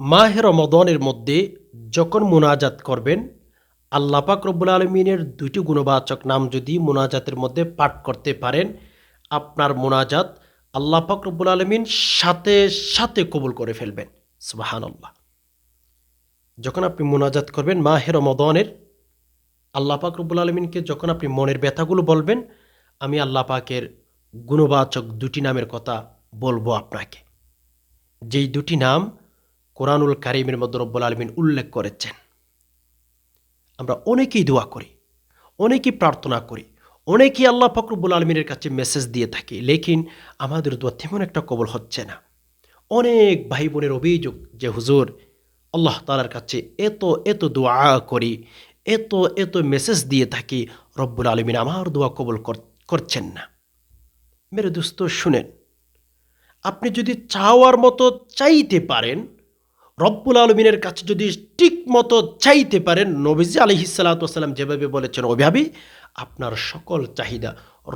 মাহে রমদনের মধ্যে যখন মোনাজাত করবেন, আল্লাহ পাক রব্বুল আলমিনের দুইটি গুণবাচক নাম যদি মোনাজাতের মধ্যে পাঠ করতে পারেন, আপনার মোনাজাত আল্লাহ পাক রব্বুল আলমিন সাথে সাথে কবুল করে ফেলবেন। সুবাহান আল্লাহ যখন আপনি মোনাজাত করবেন মাহে রমদনের, আল্লাহ পাক রব্বুল আলমিনকে যখন আপনি মনের ব্যথাগুলো বলবেন, আমি আল্লাহ পাকের গুণবাচক দুটি নামের কথা বলব আপনাকে। যেই দুটি নাম কোরআনুল কারিমের মধ্যে রব্বুল আলমিন উল্লেখ করেছেন। আমরা অনেকেই দোয়া করি, অনেকেই প্রার্থনা করি, অনেকেই আল্লাহ ফকরবুল আলমিনের কাছে মেসেজ দিয়ে থাকি, লেকিন আমাদের দোয়া তেমন একটা কবল হচ্ছে না। অনেক ভাই বোনের অভিযোগ যে, হুজুর, আল্লাহ তালার কাছে এত এত দোয়া করি, এত এত মেসেজ দিয়ে থাকি, রব্বুল আলমিন আমার দোয়া কবল করছেন না। মেরে দোস্ত, শুনেন, আপনি যদি চাওয়ার মতো চাইতে পারেন রব্বুল আলমিনের কাছে যদি ঠিক মতো চাইতে পারেন, নবীজি আলহি সাল্লাতাম যেভাবে বলেছেন ওইভাবেই আপনার সকল চাহিদা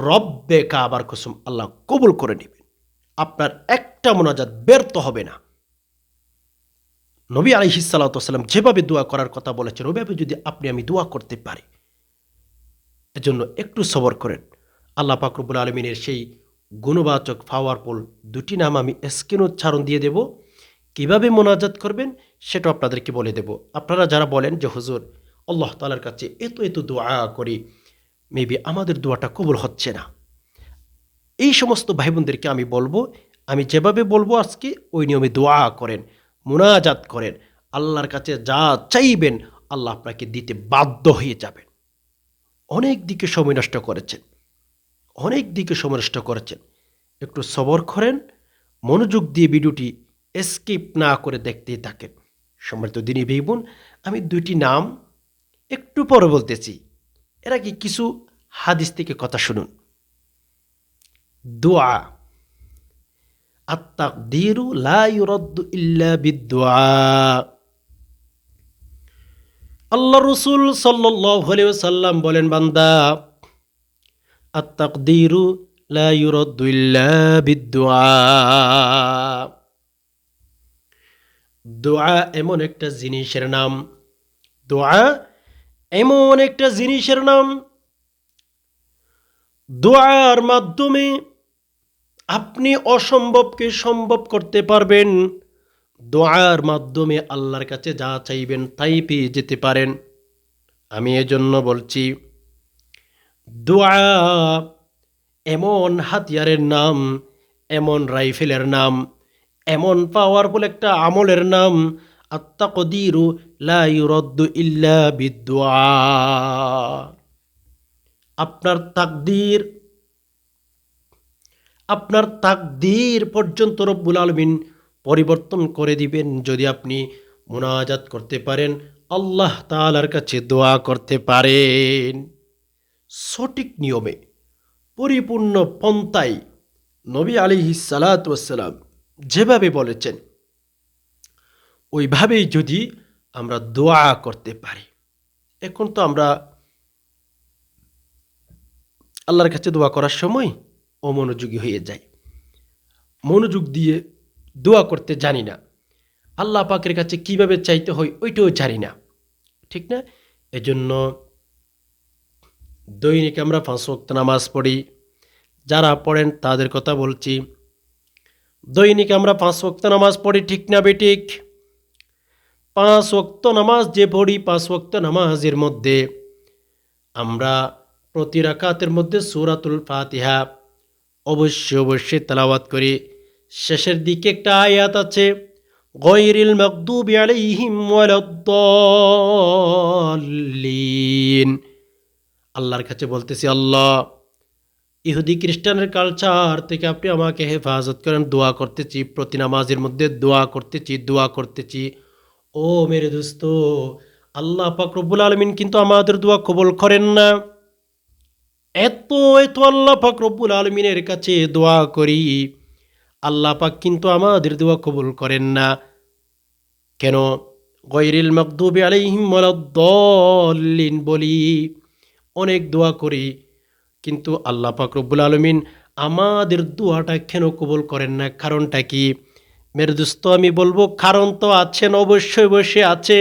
রব্বে কাবার কুসুম আল্লাহ কবুল করে নেবেন। আপনার একটা মোনাজাত ব্যর্থ হবে না। নবী আলহি সাল্লাতাম যেভাবে দোয়া করার কথা বলেছেন ওইভাবে যদি আপনি, আমি দোয়া করতে পারি, এজন্য একটু সবর করেন। আল্লাহ পাকরবুল আলমিনের সেই গুণবাচক পাওয়ারফুল দুটি নাম আমি স্ক্রিন উচ্চারণ দিয়ে দেব। কীভাবে মোনাজাত করবেন সেটা আপনাদেরকে বলে দেব। আপনারা যারা বলেন যে, হুজুর, আল্লাহ তালার কাছে এত এত দোয়া করি, মেবি আমাদের দোয়াটা কবুল হচ্ছে না। এই সমস্ত ভাই বোনদেরকে আমি বলব, আমি যেভাবে বলব আজকে, ওই নিয়মে দোয়া করেন, মোনাজাত করেন। আল্লাহর কাছে যা চাইবেন, আল্লাহ আপনাকে দিতে বাধ্য হয়ে যাবেন। অনেক দিকে সময় নষ্ট করেছেন। অনেক দিকে সময় নষ্ট করেছেন। একটু সবর করেন, মনোযোগ দিয়ে ভিডিওটি স্কিপ না করে দেখতেই থাকেন। সম্মানিত দিনী ভাই বোন, আমি দুইটি নাম একটু পরে বলতেছি। এর আগে কিছু হাদিস থেকে কথা শুনুন। দোয়া। লা ইউরাদ্দু ইল্লা বিদুয়া। আল্লাহ রসুল ওয়াসাল্লাম বলেন, বান্দা আত্মাকদিরু লা ইউরাদ্দু ইল্লা বিদুয়া। দোয়া এমন একটা জিনিসের নাম। দোয়া এমন একটা জিনিসের নাম। দোয়ার মাধ্যমে আপনি অসম্ভবকে সম্ভব করতে পারবেন। দোয়ার মাধ্যমে আল্লাহর কাছে যা চাইবেন তাই পেয়ে যেতে পারেন। আমি এজন্য বলছি, দোয়া এমন হাতিয়ারের নাম, এমন রাইফেলের নাম এমন পাওয়ারফুল একটা আমলের নাম আত্মাকদিরু লা ইউরদ্দু ইল্লা বিদুয়া আপনার তাকদির আপনার তাকদির পর্যন্ত রব্বুল আলমিন পরিবর্তন করে দিবেন যদি আপনি মোনাজাত করতে পারেন। আল্লাহ তালার কাছে দোয়া করতে পারেন। সঠিক নিয়মে, পরিপূর্ণ পন্থায় নবী আলী সালাতাম যেভাবে বলেছেন, ওইভাবেই যদি আমরা দোয়া করতে পারি। এখন তো আমরা আল্লাহর কাছে দোয়া করার সময় অমনোযোগী হয়ে যায় মনোযোগ দিয়ে দোয়া করতে জানি না। আল্লাহ পাকের কাছে কীভাবে চাইতে হয় ওইটাও জানি না। ঠিক না? এজন্য দৈনিক আমরা ওয়াক্ত নামাজ পড়ি। যারা পড়েন তাদের কথা বলছি। দৈনিক আমরা পাঁচ ওক্ত নামাজ পড়ি, ঠিক না বেঠিক পাঁচ ওক্ত নামাজ যে পড়ি, পাঁচ ওক্ত নামাজের মধ্যে আমরা প্রতি রাকাতের মধ্যে সুরাতুল ফাতিহা অবশ্যই অবশ্যই তালাওয়াত করি। শেষের দিকে একটা আয়াত আছে গৈরিল আল্লাহর কাছে বলতেছি, আল্লাহ ইহুদি খ্রিস্টানের কালচার থেকে আপনি আমাকে হেফাজত করেন, দোয়া করতেছি, প্রতি নামাজের মধ্যে দোয়া করতেছি দোয়া করতেছি। ও মেরে দোস্ত, আল্লাহ পাক রব্বুল আলমিন কিন্তু আমাদের দোয়া কবল করেন না। এত এত আল্লাহ পাক রব্বুল আলমিনের কাছে দোয়া করি, আল্লাহ পাক কিন্তু আমাদের দোয়া কবুল করেন না। কেন? গৈরিল মকদুবি আলাইহিম দলিন বলি, অনেক দোয়া করি। কিন্তু আল্লাহ পাক রব্বুল আলমিন আমাদের দোয়াটা কেন কবুল করেন না? কারণটা কি? মেরে দোস্ত আমি বলব, কারণ তো আছেন অবশ্যই বসে আছে।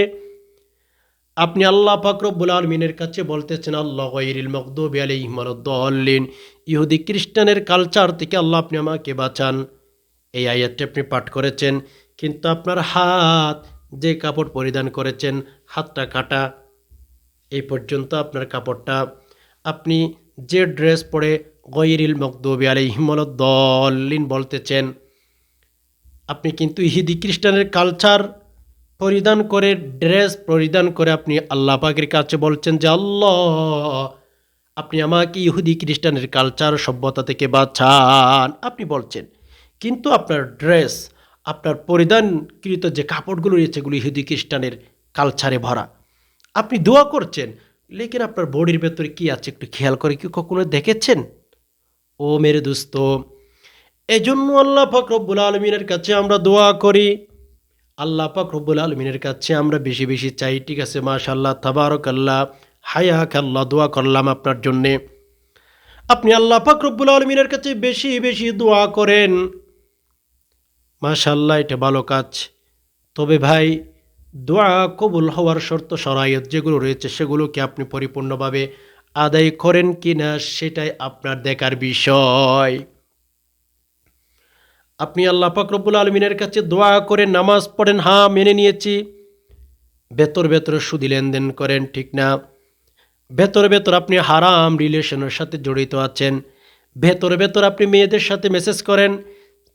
আপনি আল্লাহ ফাকরবুল আলমিনের কাছে বলতেছেন, আল্লাহ গৈরিল মকদুব আলিহিমদ্দিন ইহুদি খ্রিস্টানের কালচার থেকে আল্লাহ আপনি আমাকে বাঁচান। এই আয়াতটি আপনি পাঠ করেছেন, কিন্তু আপনার হাত যে কাপড় পরিধান করেছেন, হাতটা কাটা। এই পর্যন্ত আপনার কাপড়টা। আপনি যে ড্রেস পরে গৈরিল মকদুবি আলিহিমদ্দিন বলতেছেন, আপনি কিন্তু ইহুদি খ্রিস্টানের কালচার পরিধান করে, ড্রেস পরিধান করে আপনি আল্লাহ পাকের কাছে বলছেন যে, আল্লাহ, আপনি আমাকে ইহুদি খ্রিস্টানের কালচার সভ্যতা থেকে বাঁচান। আপনি বলছেন, কিন্তু আপনার ড্রেস, আপনার পরিধানকৃত যে কাপড়গুলো রয়েছে, এগুলো ইহুদি খ্রিস্টানের কালচারে ভরা। আপনি দোয়া করছেন লেকিন আপনার বডির ভেতরে কি আছে একটু খেয়াল করে কি কখনো দেখেছেন? ও মেরে দোস্ত, এজন্য আল্লাহ পাক রব্বুল আলমিনের কাছে আমরা দোয়া করি। আল্লাহ পাক রব্বুল আলমিনের কাছে আমরা বেশি বেশি চাই, ঠিক আছে? মাশাল্লাহ তাবারক আল্লাহ হায়াক আল্লাহ দোয়া করলাম আপনার জন্যে। আপনি আল্লাহ পাক রব্বুল আলমিনের কাছে বেশি বেশি দোয়া করেন। মাশাল্লাহ এটা ভালো কাজ। তবে ভাই দোয়া কবুল হওয়ার শর্ত সরাইয়ত যেগুলো রয়েছে সেগুলোকে আপনি পরিপূর্ণভাবে আদায় করেন কি না সেটাই আপনার দেখার বিষয়। আপনি আল্লাহ পাকরবুল আলমিনের কাছে দোয়া করে নামাজ পড়েন হ্যাঁ মেনে নিয়েছি। ভেতর ভেতর সুদি লেনদেন করেন, ঠিক না? ভেতর ভেতর আপনি হারাম রিলেশনের সাথে জড়িত আছেন। ভেতর ভেতর আপনি মেয়েদের সাথে মেসেজ করেন,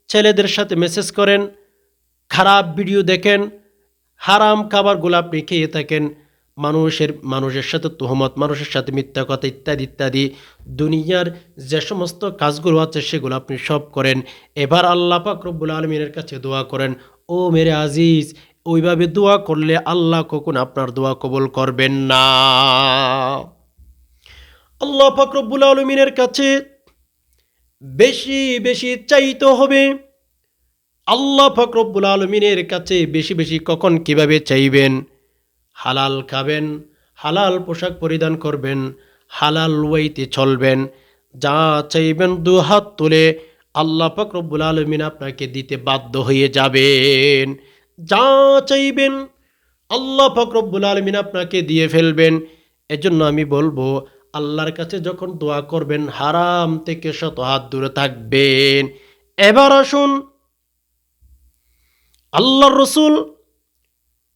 ছেলেদের সাথে মেসেজ করেন, খারাপ ভিডিও দেখেন হারাম খাবারগুলো আপনি খেয়ে থাকেন মানুষের মানুষের সাথে তোহমত, মানুষের সাথে মিথ্যা কথা ইত্যাদি ইত্যাদি। দুনিয়ার যে সমস্ত কাজগুলো আছে সেগুলো আপনি সব করেন। এবার আল্লাহ রব্বুল আলমিনের কাছে দোয়া করেন, ও মেরে আজিজ, ওইভাবে দোয়া করলে আল্লাহ কখন আপনার দোয়া কবল করবেন না? আল্লাহ পাক রব্বুল আলমিনের কাছে বেশি বেশি চাইতে হবে আল্লাহ ফকরব্বুল আলমিনের কাছে বেশি বেশি কখন কীভাবে চাইবেন? হালাল খাবেন, হালাল পোশাক পরিধান করবেন, হালাল ওয়াইতে চলবেন, যা চাইবেন দু হাত তুলে আল্লাহ ফকরব্বুল আলমিন আপনাকে দিতে বাধ্য হয়ে যাবেন। যা চাইবেন আল্লাহ ফকরব্বুল আলমিন আপনাকে দিয়ে ফেলবেন। এজন্য আমি বলব, আল্লাহর কাছে যখন দোয়া করবেন, হারাম থেকে শত হাত দূরে থাকবেন। এবার আসুন আল্লাহর রসুল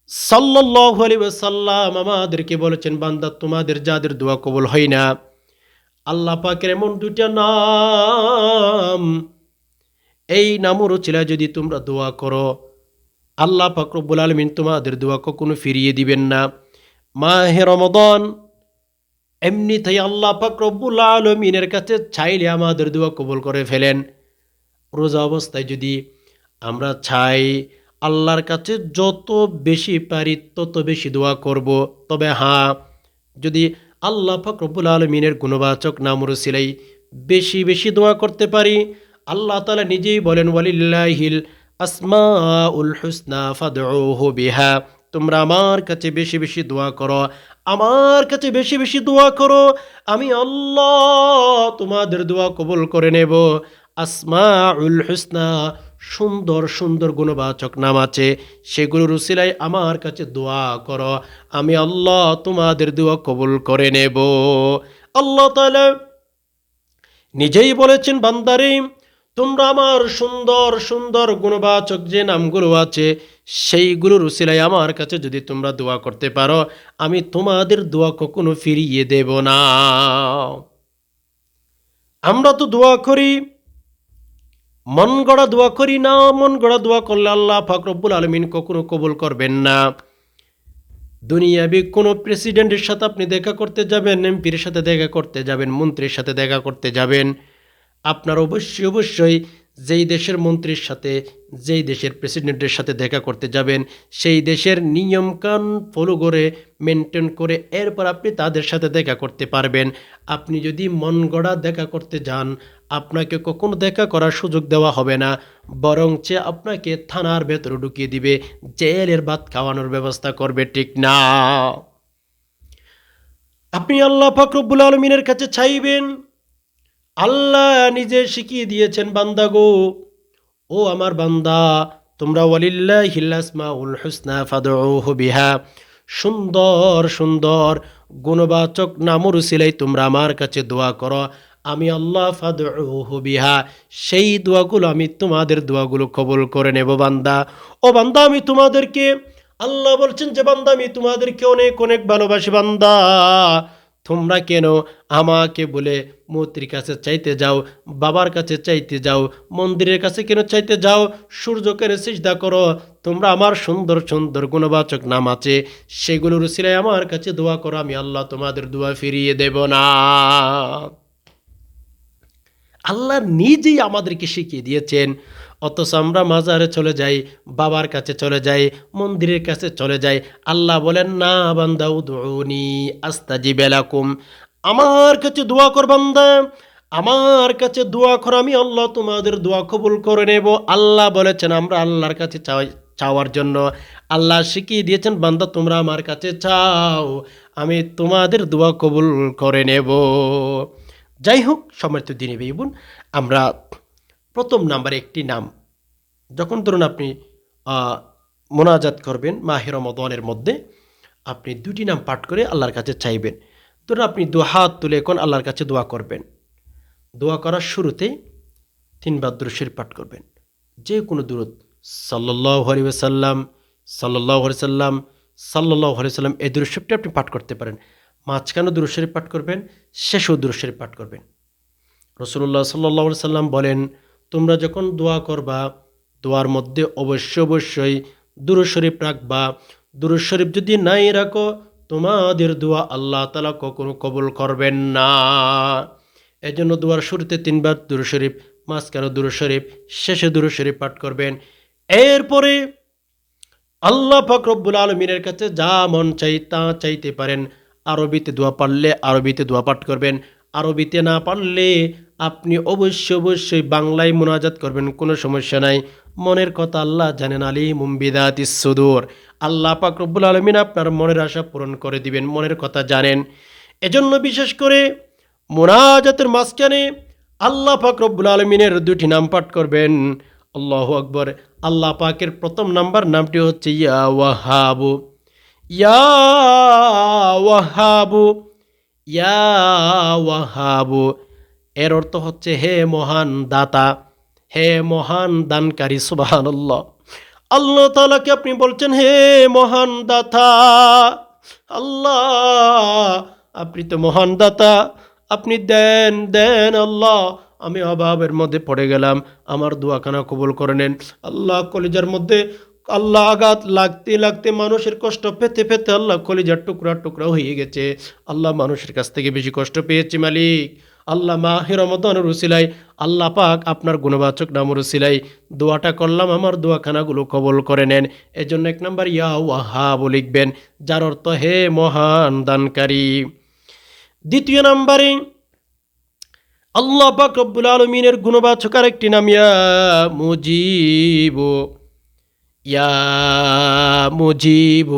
সাল্লাহ আলী সাল্লাম আমাদেরকে বলেছেন, বান্দা, তোমাদের যাদের দোয়া কবুল হয় না, আল্লাহ পাকের এমন দুইটা নাম। এই নামরও ছিলা যদি তোমরা দোয়া করো, আল্লাহ পাক রব্বুল আলমিন তোমাদের দোয়া কখনো ফিরিয়ে দিবেন না। মাহে রমদন, এমনিতেই আল্লাহ পাক রব্বুল আলমিনের কাছে চাইলে আমাদের দোয়া কবুল করে ফেলেন। রোজা অবস্থায় যদি আমরা চাই আল্লাহর কাছে যত বেশি পারি তত বেশি দোয়া করব। তবে হ্যাঁ যদি আল্লাহ ফকরবুল আলমিনের গুণবাচক নাম রসিলাই বেশি বেশি দোয়া করতে পারি, আল্লাহ তালা নিজেই বলেন, ওয়ালিল্লাহিল আসমা উল হুসনা ফাদহু বিহা। তোমরা আমার কাছে বেশি বেশি দোয়া করো, আমার কাছে বেশি বেশি দোয়া করো, আমি আল্লাহ তোমাদের দোয়া কবুল করে নেব। আসমা উল হুসনা সুন্দর সুন্দর গুণবাচক নাম আছে। সেগুলো রুসিলাই, আমার কাছে দোয়া করো। আমি আল্লাহ তোমাদের দোয়া কবুল করে নেব। আল্লাহ তালা নিজেই বলেছেন, বান্দারে, তোমরা আমার সুন্দর সুন্দর গুণবাচক যে নামগুলো আছে সেইগুলো রুসিলাই আমার কাছে যদি তোমরা দোয়া করতে পারো, আমি তোমাদের দোয়া কখনো ফিরিয়ে দেব না। আমরা তো দোয়া করি মন গড়া দোয়া করি না, মন গড়া দোয়া করলে আল্লাহ ফাকরবুল আলমিন কখনো কবুল করবেন না। দুনিয়াবি কোনো প্রেসিডেন্টের সাথে আপনি দেখা করতে যাবেন, এমপির সাথে দেখা করতে যাবেন, মন্ত্রীর সাথে দেখা করতে যাবেন। আপনার অবশ্যই অবশ্যই যেই দেশের মন্ত্রীর সাথে, যেই দেশের প্রেসিডেন্টের সাথে দেখা করতে যাবেন, সেই দেশের নিয়মকান ফলো করে মেনটেন করে, এরপর আপনি তাদের সাথে দেখা করতে পারবেন। আপনি যদি মন গড়া দেখা করতে যান, আপনাকে কখনো দেখা করার সুযোগ দেওয়া হবে না। বরঞ্চে আপনাকে থানার ভেতরে ঢুকিয়ে দিবে, জেলের ভাত খাওয়ানোর ব্যবস্থা করবে, ঠিক না? আপনি আল্লাহ ফাকরবুল আলমিনের কাছে চাইবেন আল্লাহ নিজে শিখিয়ে দিয়েছেন, বান্দা গো। ও আমার বান্দা, তোমরা ওয়ালিল্লাহিল্লাসমা উল হুসনা ফাদউহু বিহা। সুন্দর সুন্দর, গুণবাচক নামর সিলাই তোমরা আমার কাছে দোয়া করো। আমি আল্লাহ ফাদউহু বিহা। সেই দোয়াগুলো আমি তোমাদের দোয়াগুলো কবল করে নেব, বান্দা। ও বান্দা, আমি তোমাদেরকে, আল্লাহ বলছেন যে, বান্দা, আমি তোমাদেরকে অনেক অনেক ভালোবাসি, বান্দা। তোমরা কেন আমাকে বলে মূর্তির কাছে চাইতে যাও, বাবার কাছে চাইতে যাও, মন্দিরের কাছে কেন চাইতে যাও? সূর্যকে সিজদা করো। তোমরা আমার সুন্দর সুন্দর গুণবাচক নাম আছে। সেগুলোর সিলাই আমার কাছে দোয়া করো। আমি আল্লাহ তোমাদের দোয়া ফিরিয়ে দেব না। আল্লাহ নিজেই আমাদেরকে শিখিয়ে দিয়েছেন। অথচ আমরা মাজারে চলে যাই, বাবার কাছে চলে যাই, মন্দিরের কাছে চলে যাই। আল্লাহ বলেন, না বান্দা উদুনি আস্তাজি বেলাকুম আমার কাছে দোয়া কর বান্দা, আমার কাছে দোয়া কর, আমি আল্লাহ তোমাদের দোয়া কবুল করে নেব। আল্লাহ বলেছেন, আমরা আল্লাহর কাছে চাই চাওয়ার জন্য আল্লাহ শিখিয়ে দিয়েছেন, বান্দা, তোমরা আমার কাছে চাও, আমি তোমাদের দোয়া কবুল করে নেব। যাই হোক সমর্থ দিনে বোন, আমরা প্রথম নাম্বারে একটি নাম। যখন ধরুন আপনি মোনাজাত করবেন মাহের রমদনের মধ্যে, আপনি দুটি নাম পাঠ করে আল্লাহর কাছে চাইবেন। ধরুন আপনি হাত তুলে এখন আল্লাহর কাছে দোয়া করবেন। দোয়া করার শুরুতে তিনবার দুরুশের পাঠ করবেন। যে কোনো দূরত সাল্লাহ হরি সাল্লাম সাল্লাহ হরি সাল্লাম সাল্লাহ হরি সাল্লাম এই দুরুশরীফটি আপনি পাঠ করতে পারেন। মাঝখানে দুরুশরীফ পাঠ করবেন, শেষও দুরুশরীফ পাঠ করবেন। রসুল্লাহ সাল্লাহ সাল্লাম বলেন, তোমরা যখন দোয়া করবা, দোয়ার মধ্যে অবশ্য অবশ্যই দুরুশরীফ রাখবা। দুরুশরীফ যদি নাই রাখো, তোমাদের দোয়া আল্লাহ তালা কখনো কবুল করবেন না। এই জন্য দোয়ার শুরুতে তিনবার দুরুশরীফ মাঝখানে দুরুশরীফ শেষে দুরুশরীফ পাঠ করবেন। এরপরে আল্লাহ ফকরব্বুল আলমিনের কাছে যা মন চাই তা চাইতে পারেন। আরবিতে দোয়া পারলে আরবিতে দোয়া পাঠ করবেন। আরবিতে না পারলে আপনি অবশ্যই অবশ্যই বাংলায় মোনাজাত করবেন, কোনো সমস্যা নাই। মনের কথা আল্লাহ জানেন আলী মুম্বিদাত সুদূর। আল্লাহ পাক রব্বুল আলমিন আপনার মনের আশা পূরণ করে দিবেন, মনের কথা জানেন। এজন্য বিশেষ করে মোনাজাতের মাঝখানে আল্লাহ পাক রব্বুল আলমিনের দুটি নাম পাঠ করবেন। আল্লাহ আকবর। আল্লাহ পাকের প্রথম নাম্বার নামটি হচ্ছে ইয়া ওয়াহাবু। ইয়া ওয়াহাবু ইয়া ওয়াহাবু এর অর্থ হচ্ছে, হে মহান দাতা, হে মহান দানকারী আল্লাহ আল্লাহ তালাকে আপনি বলছেন, হে মহান দাতা, আল্লাহ, আপনি তো মহান দাতা, আপনি দেন দেন আল্লাহ। আমি অভাবের মধ্যে পড়ে গেলাম, আমার দোয়াখানা কবুল করে নেন। আল্লাহ কলিজার মধ্যে আল্লাহ আঘাত লাগতে লাগতে মানুষের কষ্ট পেতে পেতে আল্লাহ কলিজার টুকরা টুকরা হয়ে গেছে। আল্লাহ মানুষের কাছ থেকে বেশি কষ্ট পেয়েছি মালিক। আল্লাহ মাহের রমদান রুসিলাই আল্লাহ পাক আপনার গুণবাচক নাম রুসিলাই দোয়াটা করলাম, আমার দোয়াখানাগুলো কবল করে নেন। এজন্য এক নম্বর, ইয়া ওয়াহাবু লিখবেন, যার অর্থ, হে মহান দানকারী। দ্বিতীয় নম্বরে, আল্লাহ পাক রব্বুল আলমিনের গুণবাচক একটি নাম, ইয়া মুজিব। ইয়া মুজিব।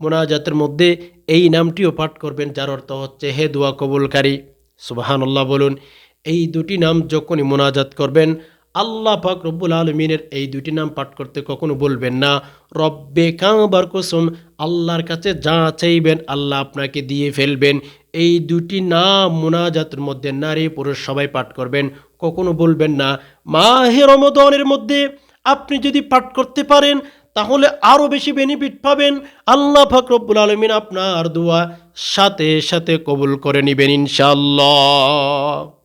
মোনাজাতের মধ্যে এই নামটিও পাঠ করবেন, যার অর্থ হচ্ছে, হে দোয়া কবুলকারী সুবাহান্লাহ বলুন, এই দুটি নাম যখনই মোনাজাত করবেন, আল্লাহ পাক রব্বুল আলমিনের এই দুটি নাম পাঠ করতে কখনো বলবেন না। রব্বে কাঁবার কসম, আল্লাহর কাছে যা চাইবেন আল্লাহ আপনাকে দিয়ে ফেলবেন। এই দুটি নাম মোনাজাতের মধ্যে নারী পুরুষ সবাই পাঠ করবেন, কখনো বলবেন না। মাহে রমদনের মধ্যে আপনি যদি পাঠ করতে পারেন, তাহলে আরও বেশি বেনিফিট পাবেন। আল্লাহ ফাকরবুল আলমিন আপনার দোয়া সাথে সাথে কবুল করে নেবেন ইনশাল্লাহ